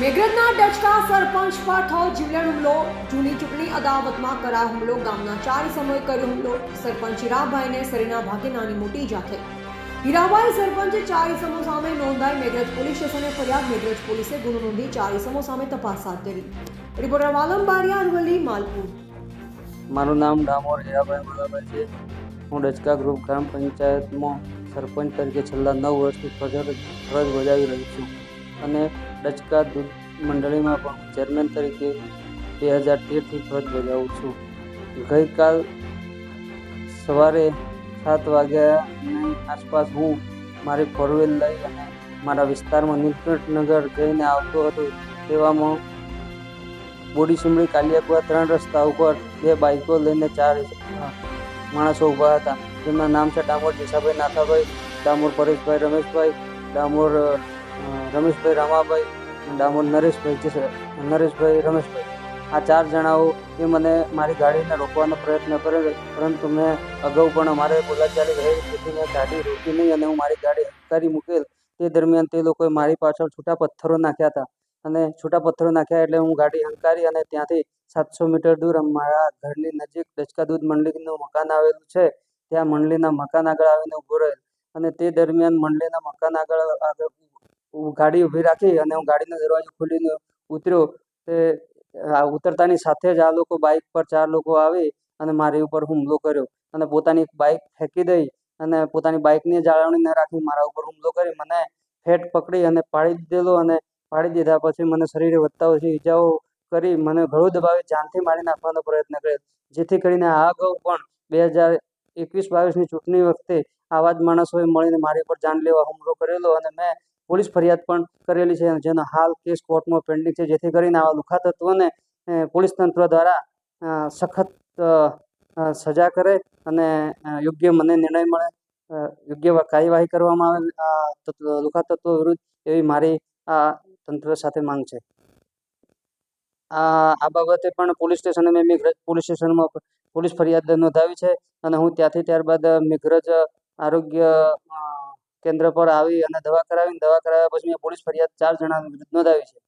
મેઘરજના ડચકા સરપંચ પર થયો જીવલેણ હુમલો. જૂની ચૂંટણી અદાવતમાં કરાયો હુમલો. ગામના ચાર સમયે કર્યો હુમલો. સરપંચ હીરાભાઈને શરીરના ભાગે નાની મોટી થઈ હીરાભાઈ સરપંચે ચાર ઇસમો સામે નોંધાઈ મેઘરજ પોલીસ સ્ટેશને ફરિયાદ. મેઘરજ પોલીસે ગુનો નોંધી ચાર ઇસમો સામે તપાસ હાથ ધરી. રિપોર્ટર વાલમ બારિયા અરવલી માલપુર. મારું નામ ડામોર હીરાભાઈ માલાભાઈ છે. હું ડચકા ગ્રુપ ગ્રામ પંચાયતમાં સરપંચ તરીકે છેલ્લા નવ વર્ષથી ફરજ ફરજ બજાવી રહ્યો છું. અને ડચકા દૂધ મંડળીમાં પણ ચેરમેન તરીકે બે હજાર તેરથી ફરજ બજાવું છું. ગઈકાલ સવારે સાત વાગ્યાની આસપાસ હું મારી ફોરવેલ લઈ અને મારા વિસ્તારમાં નીલકંઠનગર જઈને આવતો હતો. તેવામાં બોડી સિમડી, કાલિયાકુવા ત્રણ રસ્તા ઉપર બે બાઇકો લઈને ચાર માણસો ઊભા હતા. જેમના નામ છે ડામોર જેસાભાઈ નાથાભાઈ, ડામોર પરેશભાઈ રમેશભાઈ, ડામોર રમેશભાઈ રામાભાઈ ડામોર નરેશભાઈ છે નરેશભાઈ રમેશભાઈ. આ ચાર જણાઓ એ મને મારી ગાડીને રોકવાનો પ્રયત્ન કરેલો પરંતુ મેં અગાઉ પણ અમારે બોલાચાલી રહી તેથી મેં ગાડી રોકી નહીં અને હું મારી ગાડી હંકારી મૂકેલ. તે દરમિયાન તે લોકોએ મારી પાછળ છૂટા પથ્થરો નાખ્યા હતા અને છૂટા પથ્થરો નાખ્યા એટલે હું ગાડી હંકારી અને ત્યાંથી સાતસો મીટર દૂર મારા ઘરની નજીક ડચકા દૂધ મંડળીનું મકાન આવેલું છે. ત્યાં મંડળીના મકાન આગળ આવીને ઊભો રહેલ. અને તે દરમિયાન મંડળીના મકાન આગળ આગળ ગાડી ઊભી રાખી અને હું ગાડીનો દરવાજો ખોલીને ઉતર્યો. તે ઉતરતાની સાથે જ આ લોકો બાઇક પર ચાર લોકો આવી અને મારી ઉપર હુમલો કર્યો અને પોતાની બાઇક ફેંકી દઈ અને પોતાની બાઇકની જાળવણી ન રાખી મારા ઉપર હુમલો કરી મને ફેટ પકડી અને પાડી દીધેલો અને પાડી દીધા પછી મને શરીરે વધતા ઓછી ઈજાઓ કરી મને ઘણું દબાવી જાનથી મારી નાખવાનો પ્રયત્ન કર્યો. જેથી કરીને આ અગાઉ પણ બે હજાર એકવીસ બાવીસની ચૂંટણી વખતે આવા જ માણસોએ મળીને મારી પર જાનલેવા હુમલો કરેલો અને મેં પોલીસ ફરિયાદ પણ કરેલી છે જેનો હાલ કેસ કોર્ટમાં પેન્ડિંગ છે, જેથી કરીને આવા લુખા તત્વોને પોલીસ તંત્ર દ્વારા સખત સજા કરે અને યોગ્ય મને નિર્ણય મળે યોગ્ય કાર્યવાહી કરવામાં આવે લુખા તત્વો વિરુદ્ધ એવી મારી આ તંત્ર સાથે માંગ છે. આ બાબતે પણ પોલીસ સ્ટેશને મેં મેઘરજ, પોલીસ સ્ટેશનમાં પોલીસ ફરિયાદ નોંધાવી છે અને હું ત્યાંથી ત્યારબાદ મેઘરજ આરોગ્ય કેન્દ્ર પર આવી અને દવા કરાવીને દવા કરાવ્યા પછી મેં પોલીસ ફરિયાદ ચાર જણા વિરુદ્ધ નોંધાવી છે.